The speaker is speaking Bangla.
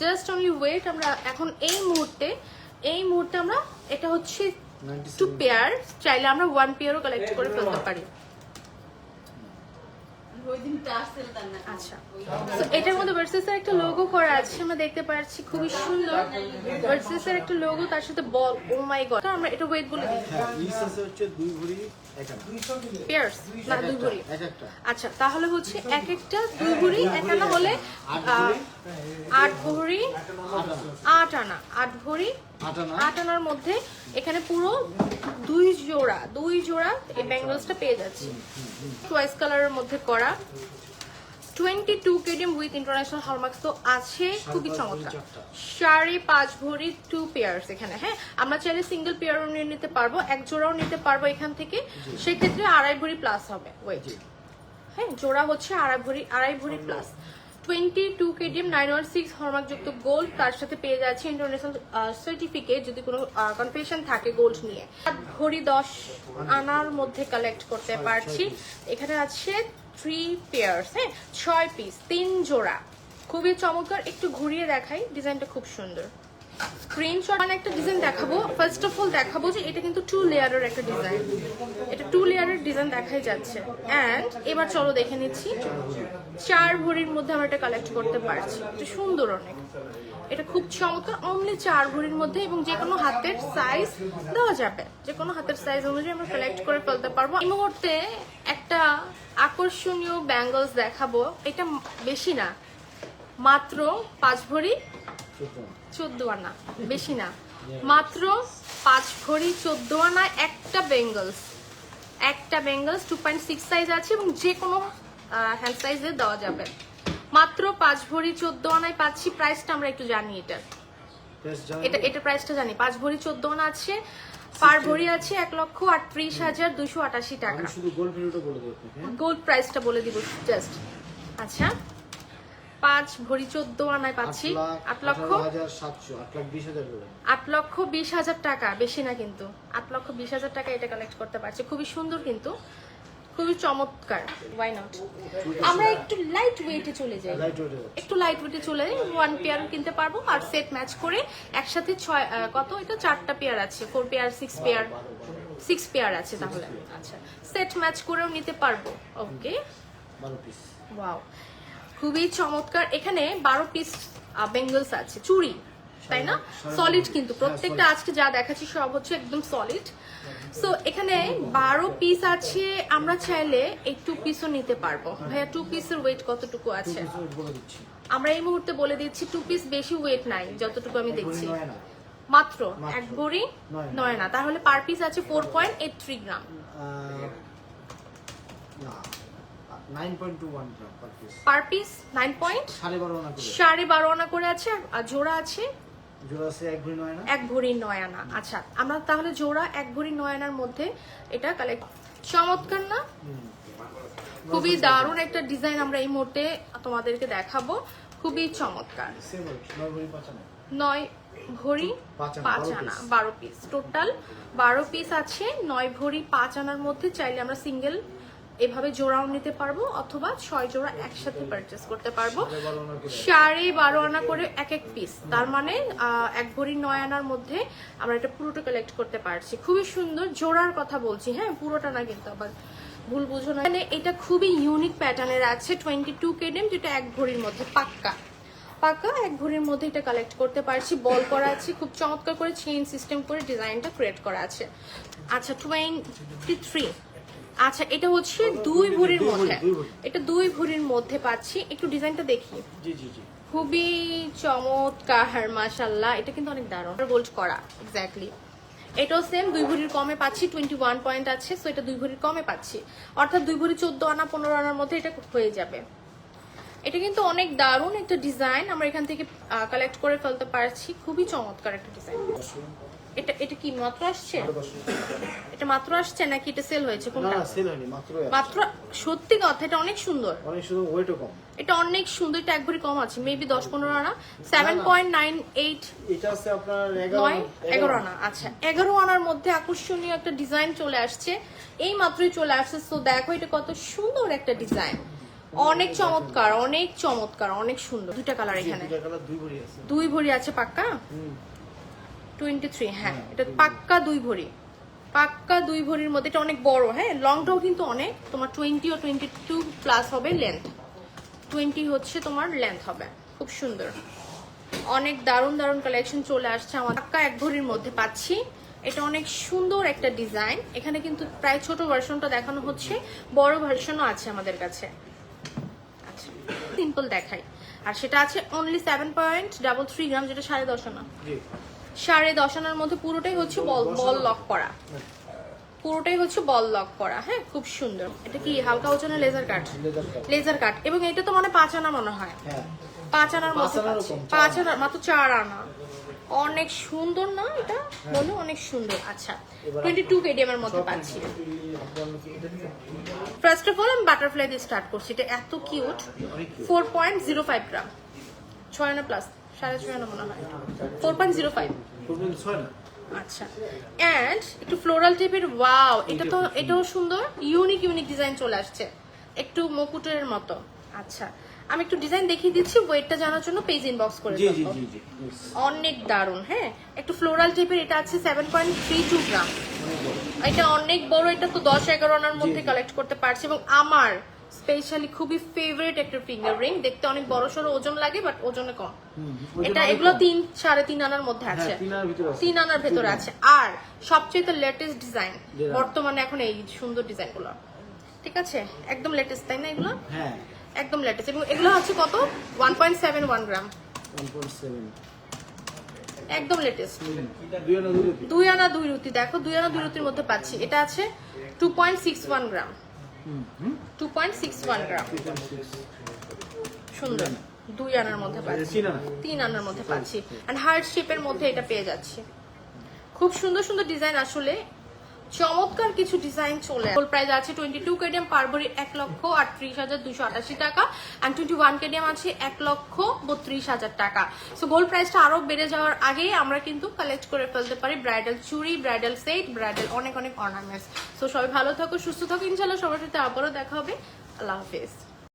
জাস্ট অনলি ওয়েট আমরা এখন এই মুহূর্তে এই মুহূর্তে আমরা এটা হচ্ছে টু পেয়ার চাইলে আমরা ওয়ান পেয়ারও কালেক্ট করে ফেলতে পারি। আচ্ছা। তো এটার মধ্যে ভার্সেসের একটা লোগো করা আছে আমরা দেখতে পাচ্ছি খুবই সুন্দর। ভার্সেসের একটা লোগো তার সাথে বল ও মাই গড আমরা এটা ওয়েট বলে দিই। হ্যাঁ ইস আছে হচ্ছে দুই ভরি এক আনা পেয়ার্স না দুই ভরি। আচ্ছা তাহলে হচ্ছে এক একটা দুই ভরি এক আনা হলে আট ভরি? আট আনা আট ভরি আট আনার মধ্যে এখানে পুরো দুই জোড়া দুই জোড়া এই ব্যাঙ্গলসটা পেয়ে যাচ্ছি। চয়েস কালারের মধ্যে করা। Twenty two KDM with international hallmarks তো আছে খুবই চমৎকার। সাড়ে পাঁচ ভরি টু পেয়ার্স এখানে হ্যাঁ? আমরা চাইলে সিঙ্গেল পেয়ারও নিয়ে নিতে পারব এক জোড়াও নিতে পারব এখান থেকে। সেক্ষেত্রে আড়াই ভরি প্লাস হবে ওয়েট হ্যাঁ জোড়া হচ্ছে আড়াই ভরি আড়াই ভরি plus twenty two KDM nine one six হরমার্কযুক্ত gold তার সাথে পেয়ে যাচ্ছে ইন্টারন্যাশনাল সার্টিফিকেট যদি কোনো কনফেশন থাকে গোল্ড নিয়ে। ঘড়ি দশ আনার মধ্যে কালেক্ট করতে পারছি। এখানে আছে থ্রি পেয়ার্স হ্যাঁ? ছয় পিস তিন জোড়া। খুবই চমৎকার। একটু ঘুরিয়ে দেখাই ডিজাইনটা খুব সুন্দর। স্ক্রিনশট মানে একটা ডিজাইন দেখাবো। ফার্স্ট অফ অল দেখাবো যে এটা কিন্তু টু লেয়ারের একটা ডিজাইন এটা টু লেয়ারের ডিজাইন দেখাই যাচ্ছে। অ্যান্ড এবার চলো দেখে নিচ্ছি, চার ভরির মধ্যে আমরা এটা কালেক্ট করতে পারছি। এটা সুন্দর অনেক। এটা খুব চমৎকার। অনলি চার ভরির মধ্যে এবং যে কোনো হাতের সাইজ দেওয়া যাবে। যে কোনো হাতের সাইজ অনুযায়ী আমরা কালেক্ট করে ফেলতে পারব। এই মুহূর্তে একটা আকর্ষণীয় ব্যাঙ্গলস দেখাবো। এটা বেশি না, মাত্র পাঁচ ভরি। চোদ্দ আনা বেশি না। মাত্র পাঁচ ভরি চোদ্দ আনা একটা বেঙ্গলস একটা bangles two point six size আছে এবং যে কোনো হ্যান্ড সাইজে দেওয়া যাবে। মাত্র পাঁচ ভরি চোদ্দ আনায় পাচ্ছি প্রাইসটা আমরা একটু জানি এটা এটা এটা প্রাইসটা জানি। পাঁচ ভরি চোদ্দ আনা আছে পার ভরি আছে এক লক্ষ আটত্রিশ হাজার দুশো আটাশি টাকা। গোল্ড দেবো হ্যাঁ? গোল্ড প্রাইসটা বলে দিব জাস্ট আচ্ছা। পাঁচ ভরি চোদ্দ আনায় পাচ্ছি। আট লক্ষ? আট লক্ষ বিশ হাজার টাকা বেশি না কিন্তু। আট লক্ষ বিশ হাজার টাকা এটা কালেক্ট করতে পারছি। খুবই সুন্দর কিন্তু। খুবই চমৎকার ওয়াই নট আমরা একটু লাইট ওয়েটে চলে যাই। একটু লাইট ওয়েটে চলে যাই। ওয়ান পেয়ার কিনতে পারব আর সেট ম্যাচ করে একসাথে ছয় কত? এটা চারটা পেয়ার আছে। Four pair six pair six pair আছে তাহলে। আচ্ছা। সেট ম্যাচ করেও নিতে পারব। ওকে ওয়াও খুবই চমৎকার। এখানে বারো পিস বেঙ্গলস আছে। চুড়ি তাই না? সলিড কিন্তু। প্রত্যেকটা আজকে যা দেখাচ্ছি সব হচ্ছে একদম সলিড সো এখানে বারো পিস আছে আমরা চাইলে এই টু পিসও নিতে পারব। ভাইয়া টু পিসের ওয়েট কতটুকু আছে? আমরা এই মুহূর্তে বলে দিচ্ছি টু পিস বেশি ওয়েট নাই যতটুকু আমি দেখছি। মাত্র। এক ভরি। নয় না। তাহলে পার পিস আছে four point eight three gram gram per piece per piece nine point সাড়ে বারো আনা করে। সাড়ে বারো আনা করে আছে আর জোড়া আছে? জোড়া আছে এক ভরি নয় না এক ভরি নয় আনা। আচ্ছা আমরা তাহলে জোড়া এক ভরি নয় আনার মধ্যে এটা কালেক্ট চমৎকার না? খুবই দারুণ একটা ডিজাইন আমরা এই মুহূর্তে তোমাদেরকে দেখাবো। খুবই চমৎকার। নয় ভরি পাঁচ আনা। আনা, আনা। বারো পিস টোটাল বারো পিস আছে নয় ভরি পাঁচ আনার মধ্যে চাইলে আমরা সিঙ্গেল এভাবে জোড়াও নিতে পারব অথবা ছয় জোড়া একসাথে পারচেস করতে পারব। সাড়ে বারো আনা করে। এক এক পিস তার মানে এক ভরি নয় আনার মধ্যে আমরা এটা পুরোটা কালেক্ট করতে পারছি। খুবই সুন্দর জোড়ার কথা বলছি। হ্যাঁ পুরোটা না কিন্তু আবার ভুল বুঝো না। মানে এটা খুবই ইউনিক প্যাটার্নের আছে টোয়েন্টি টু কেডেম যেটা এক ভরির মধ্যে পাক্কা। পাকা এক ভরির মধ্যে এটা কালেক্ট করতে পারছি। বল করা আছে খুব চমৎকার করে চেইন সিস্টেম করে ডিজাইনটা ক্রিয়েট করা আছে। আচ্ছা টোয়েন্টি থ্রি আচ্ছা এটা হচ্ছে দুই ভরির মধ্যে। এটা দুই ভরির মধ্যে পাচ্ছি। একটু ডিজাইনটা দেখি। জি জি জি। খুবই চমৎকার মাশাল্লাহ এটা কিন্তু অনেক দারুণ। গোল্ড করা এক্স্যাক্টলি এটাও সেম দুই ভরির কমে পাচ্ছি টোয়েন্টি ওয়ান পয়েন্ট আছে সো এটা দুই ভরির কমে পাচ্ছি। অর্থাৎ দুই ভরি চোদ্দ আনা পনেরো আনার মধ্যে এটা হয়ে যাবে। এটা কিন্তু অনেক দারুণ একটা ডিজাইন আমরা এখান থেকে কালেক্ট করে ফেলতে পারছি। খুবই চমৎকার একটা ডিজাইন এটা এটা কি মাত্র আসছে? এটা মাত্র আসছে নাকি এটা সেল হয়েছে? কোনটা? না সেল হয়নি মাত্র মাত্র সত্যি কথা এটা অনেক সুন্দর। অনেক শুধু ওয়েটও কম। এটা অনেক সুন্দর এটা একবারই কম আছে মেবি দশ পনেরো আনা। সেভেন পয়েন্ট নাইন এইট এটা আছে আপনার এগারো নয় এগারো আনা আচ্ছা। এগারো আনার মধ্যে আকর্ষণীয় একটা ডিজাইন চলে আসছে। এই মাত্রই চলে আসছে তো দেখো এটা কত সুন্দর একটা ডিজাইন অনেক চমৎকার অনেক চমৎকার অনেক সুন্দর। দুইটা কালার এখানে। দুই ভরি আছে। দুই ভরি আছে পাক্কা? হুম। টোয়েন্টি থ্রি হ্যাঁ। এটা পাক্কা দুই ভরি। পাক্কা দুই ভরির মধ্যে, এটা অনেক বড় হ্যাঁ। লংটাও কিন্তু অনেক। তোমার টোয়েন্টি ও টোয়েন্টি টু প্লাস হবে লেন্থ টোয়েন্টি হচ্ছে তোমার লেন্থ হবে। খুব সুন্দর। অনেক দারুণ দারুণ কালেকশন চলে আসছে আমার। পাক্কা এক ভরির মধ্যে পাচ্ছি। এটা অনেক সুন্দর একটা ডিজাইন এখানে কিন্তু প্রায় ছোট ভার্সনটা দেখানো হচ্ছে। বড় ভার্সনও আছে আমাদের কাছে। আচ্ছা সিম্পল দেখাই। আর সেটা আছে only seven point double three gram যেটা সাড়ে দশ জি। সাড়ে দশ আনার মধ্যে পুরোটাই হচ্ছে বল বল লক করা। পুরোটাই হচ্ছে বল লক করা হ্যাঁ? খুব সুন্দর। এটা কি হালকা ওজনের লেজার কাট? লেজার কাট। এবং এটা তো মানে পাঁচ আনা মনে হয়। হ্যাঁ। পাঁচ আনার মধ্যে পাঁচ আনার মাত্র চার আনা। অনেক সুন্দর না এটা? বলো অনেক সুন্দর। আচ্ছা। টোয়েন্টি টু কেডিএম এর মধ্যে পাচ্ছি। ফার্স্ট অফ অল আমি বাটারফ্লাই দিয়ে স্টার্ট করছি। এটা এত cute four point zero five gram ছয় আনা প্লাস সাড়ে ছয় মনে হয়। ফোর পয়েন্ট জিরো ফাইভ আচ্ছা। অ্যান্ড একটু ফ্লোরাল টাইপের ওয়াও এটা তো এটাও সুন্দর ইউনিক ইউনিক ডিজাইন চলে আসছে। একটু মুকুটের মতো। আচ্ছা। আমি একটু ডিজাইন দেখিয়ে দিচ্ছি ওয়েটটা জানার জন্য পেজ ইনবক্স করে দেবো। অনেক দারুণ হ্যাঁ? একটু ফ্লোরাল টাইপের এটা আছে seven point three two gram এটা অনেক বড় এটা তো দশ এগারো আনার মধ্যে কালেক্ট করতে পারছি। এবং আমার স্পেশালি খুবই ফেভারিট একটা ফিঙ্গার রিং দেখতে অনেক বড় সড়ো ওজন লাগে বাট ওজনে কম। এটা এগুলো তিন সাড়ে তিন আনার মধ্যে আছে। হ্যাঁ আছে। তিন আনার ভেতরে আছে। আর সবচেয়ে লেটেস্ট ডিজাইন বর্তমানে এখন এই সুন্দর ডিজাইনগুলো ঠিক আছে? একদম লেটেস্ট তাই না এগুলো? হ্যাঁ। একদম লেটেস্ট এবং এগুলো হচ্ছে কত? One point seven one gram একদম লেটেস্ট দুই আনা দুই রুটি। দেখো দুই আনা দুই রুতির মধ্যে পাচ্ছি। এটা আছে two point six one gram two point six one gram সুন্দর। দুই আনার মধ্যে পাচ্ছি। তিন আনার মধ্যে পাচ্ছি। অ্যান্ড শেপের মধ্যে এটা পেয়ে যাচ্ছি। খুব সুন্দর সুন্দর ডিজাইন আসলে চমৎকার কিছু ডিজাইন চলে ফুল প্রাইস আছে টোয়েন্টি টু কেডিএম পারবরি এক লক্ষ আটত্রিশ হাজার দুশো আটাশি টাকা অ্যান্ড টোয়েন্টি ওয়ান কেডিএম আছে এক লক্ষ বত্রিশ হাজার টাকা। সো গোল্ড প্রাইসটা আরও বেড়ে যাওয়ার আগেই আমরা কিন্তু কালেক্ট করে ফেলতে পারি ব্রাইডাল চুড়ি ব্রাইডাল সেট ব্রাইডাল অনেক অনেক অর্নামেন্টস সো সবাই ভালো থাকো, সুস্থ থাকো ইনশাল্লাহ সবার সাথে আবারও দেখা হবে। আল্লাহ হাফেজ।